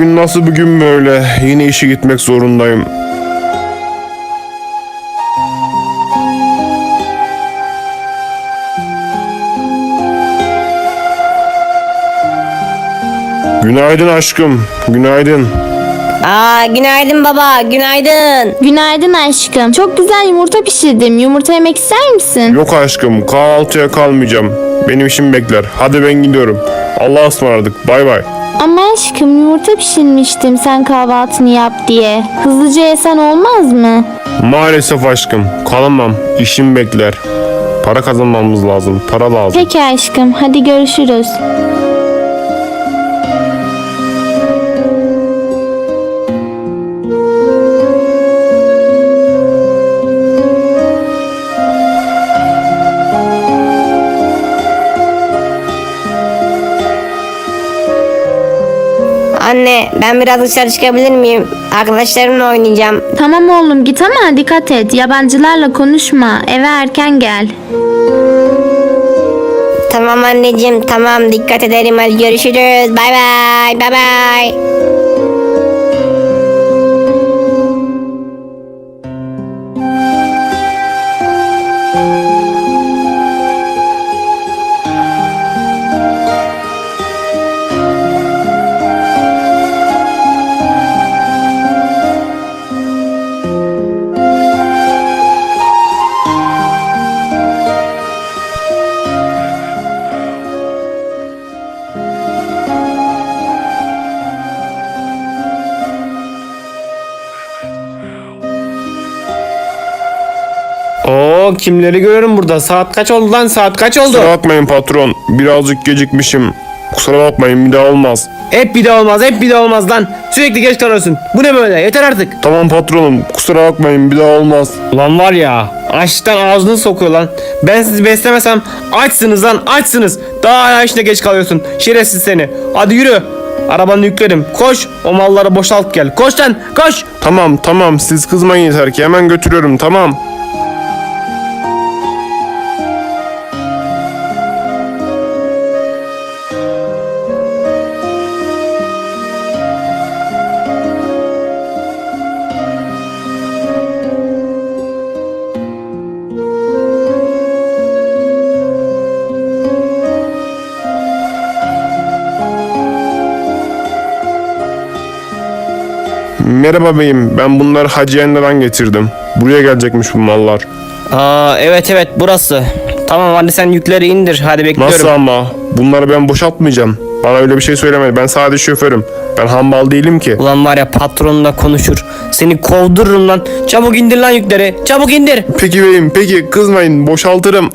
bugün nasıl bir gün böyle? Yine işe gitmek zorundayım. Günaydın aşkım. Günaydın. Aa günaydın baba günaydın. Günaydın aşkım. Çok güzel yumurta pişirdim. Yumurta yemek ister misin? Yok aşkım kahvaltıya kalmayacağım. Benim işim bekler. Hadi ben gidiyorum. Allah'a ısmarladık. Bay bay. Ama aşkım yumurta pişirmiştim sen kahvaltını yap diye. Hızlıca yesen olmaz mı? Maalesef aşkım. Kalamam. İşim bekler. Para kazanmamız lazım. Para lazım. Peki aşkım hadi görüşürüz. Anne ben biraz dışarı çıkabilir miyim? Arkadaşlarımla oynayacağım. Tamam oğlum git ama dikkat et. Yabancılarla konuşma. Eve erken gel. Tamam anneciğim tamam dikkat ederim hadi görüşürüz. Bay bay bay bay. Kimleri görüyorum burada? Saat kaç oldu lan? Saat kaç oldu? Kusura bakmayın patron. Birazcık gecikmişim. Kusura bakmayın bir daha olmaz. Hep bir de olmaz, hep bir de olmaz lan. Sürekli geç kalıyorsun. Bu ne böyle? Yeter artık. Tamam patronum. Kusura bakmayın bir daha olmaz. Ulan var ya, açlıktan ağzını sokuyor lan. Ben sizi beslemesem açsınız lan, açsınız. Daha hala işine geç kalıyorsun. Şerefsiz seni. Hadi yürü. Arabanı yükledim. Koş. O malları boşalt gel. Koş lan, koş. Tamam tamam siz kızmayın yeter ki hemen götürüyorum tamam. Merhaba beyim ben bunları Hacı Yender'den getirdim. Buraya gelecekmiş bu mallar. Aa evet evet burası. Tamam hadi sen yükleri indir. Hadi bekliyorum. Nasıl ama? Bunları ben boşaltmayacağım. Bana öyle bir şey söylemedi. Ben sadece şoförüm. Ben hambal değilim ki. Ulan var ya patronla konuşur. Seni kovdururum lan. Çabuk indir lan yükleri. Çabuk indir. Peki beyim peki kızmayın boşaltırım.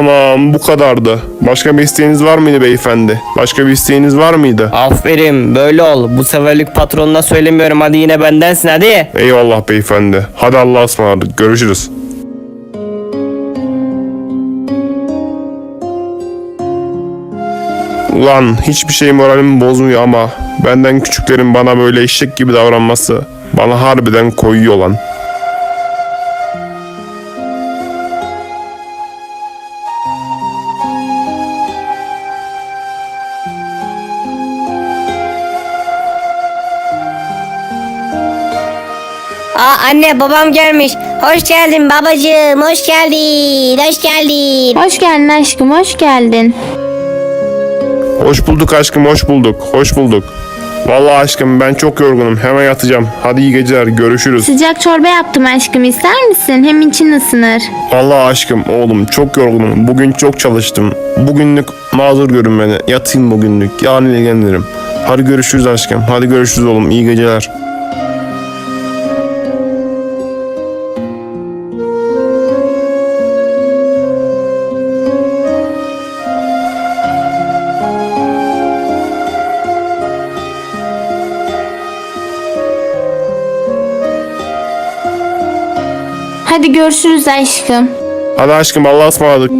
Tamam bu kadardı. Başka bir isteğiniz var mıydı beyefendi? Başka bir isteğiniz var mıydı? Aferin böyle ol. Bu seferlik patronuna söylemiyorum. Hadi yine bendensin hadi. Eyvallah beyefendi. Hadi Allah'a ısmarladık. Görüşürüz. Ulan hiçbir şey moralimi bozmuyor ama benden küçüklerin bana böyle eşek gibi davranması bana harbiden koyuyor lan. Aa anne babam gelmiş. Hoş geldin babacığım hoş geldin hoş geldin. Hoş geldin aşkım hoş geldin. Hoş bulduk aşkım hoş bulduk. Hoş bulduk. Vallahi aşkım ben çok yorgunum. Hemen yatacağım. Hadi iyi geceler. Görüşürüz. Sıcak çorba yaptım aşkım ister misin? Hem için ısınır. Vallahi aşkım oğlum çok yorgunum. Bugün çok çalıştım. Bugünlük mazur görün beni. Yatayım bugünlük. Yarın ilgilenirim. Hadi görüşürüz aşkım. Hadi görüşürüz oğlum. İyi geceler. Hadi görüşürüz aşkım. Hadi aşkım Allah'a ısmarladık.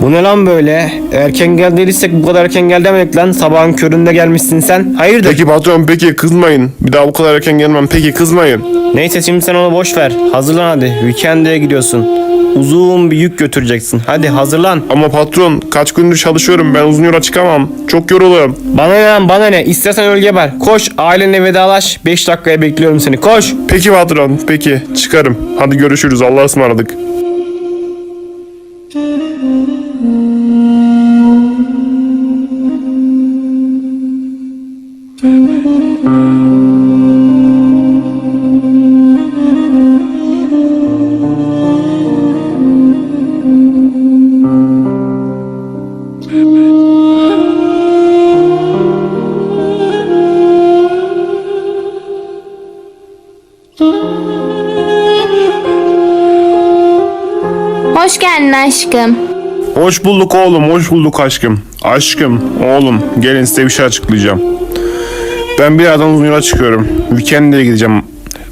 Bu ne lan böyle? Erken gel dediysek bu kadar erken gel demedik lan. Sabahın köründe gelmişsin sen. Hayırdır? Peki patron peki kızmayın. Bir daha bu kadar erken gelmem. Peki kızmayın. Neyse şimdi sen onu boş ver. Hazırlan hadi. Weekend'e gidiyorsun. Uzun bir yük götüreceksin. Hadi hazırlan. Ama patron kaç gündür çalışıyorum ben uzun yola çıkamam. Çok yoruluyorum. Bana ne lan bana ne? İstersen öl geber. Koş ailenle vedalaş. 5 dakikaya bekliyorum seni. Koş. Peki patron peki çıkarım. Hadi görüşürüz Allah'a ısmarladık. Aşkım. Hoş bulduk oğlum, hoş bulduk aşkım. Aşkım, oğlum, gelin size bir şey açıklayacağım. Ben birazdan uzun yola çıkıyorum. Weekend'e gideceğim.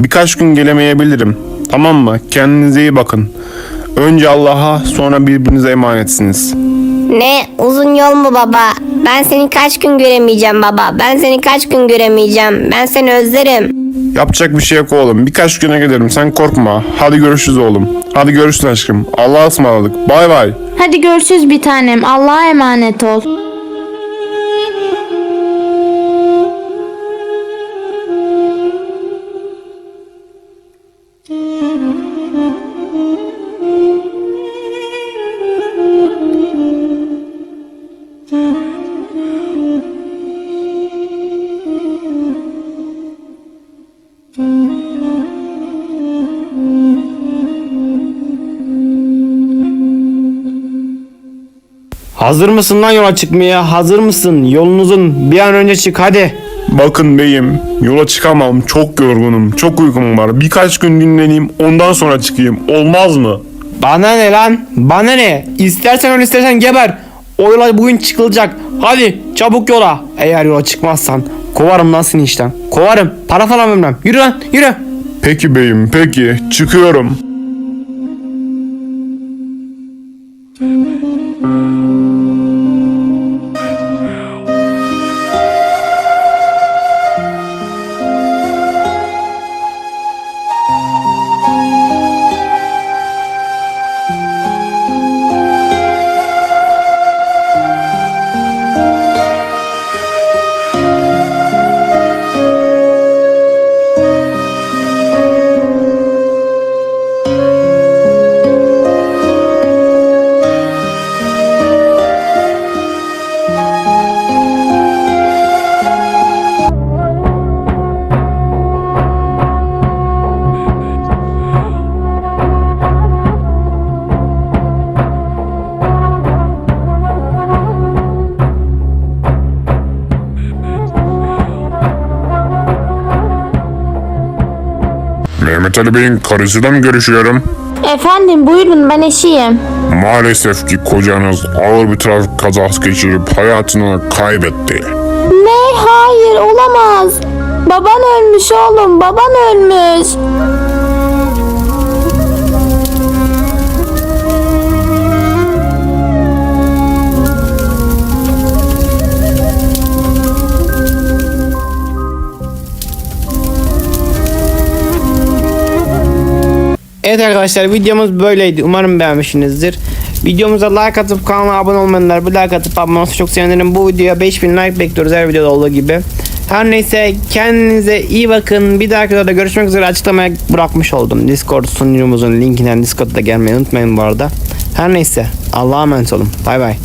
Birkaç gün gelemeyebilirim. Tamam mı? Kendinize iyi bakın. Önce Allah'a, sonra birbirinize emanetsiniz. Ne uzun yol mu baba? Ben seni kaç gün göremeyeceğim baba. Ben seni kaç gün göremeyeceğim. Ben seni özlerim. Yapacak bir şey yok oğlum. Birkaç güne gelirim. Sen korkma. Hadi görüşürüz oğlum. Hadi görüşürüz aşkım. Allah'a ısmarladık. Bay bay. Hadi görüşürüz bir tanem. Allah'a emanet ol. Hazır mısın lan yola çıkmaya? Hazır mısın? Yolunuzun bir an önce çık hadi. Bakın beyim, yola çıkamam. Çok yorgunum. Çok uykum var. Birkaç gün dinleneyim. Ondan sonra çıkayım. Olmaz mı? Bana ne lan? Bana ne? İstersen öyle istersen geber. O yola bugün çıkılacak. Hadi çabuk yola. Eğer yola çıkmazsan kovarım lan seni işten. Kovarım. Para falan vermem. Yürü lan yürü. Peki beyim, peki. Çıkıyorum. Ali Bey'in karısıyla mı görüşüyorum? Efendim buyurun ben eşiyim. Maalesef ki kocanız ağır bir trafik kazası geçirip hayatını kaybetti. Ne? Hayır olamaz. Baban ölmüş oğlum baban ölmüş. Evet arkadaşlar videomuz böyleydi. Umarım beğenmişsinizdir. Videomuza like atıp kanala abone olmayanlar bir like atıp abone olursa çok sevinirim. Bu videoya 5000 like bekliyoruz her videoda olduğu gibi. Her neyse kendinize iyi bakın. Bir dahaki videoda görüşmek üzere açıklamaya bırakmış oldum. Discord sunucumuzun linkinden Discord'da gelmeyi unutmayın bu arada. Her neyse Allah'a emanet olun. Bay bay.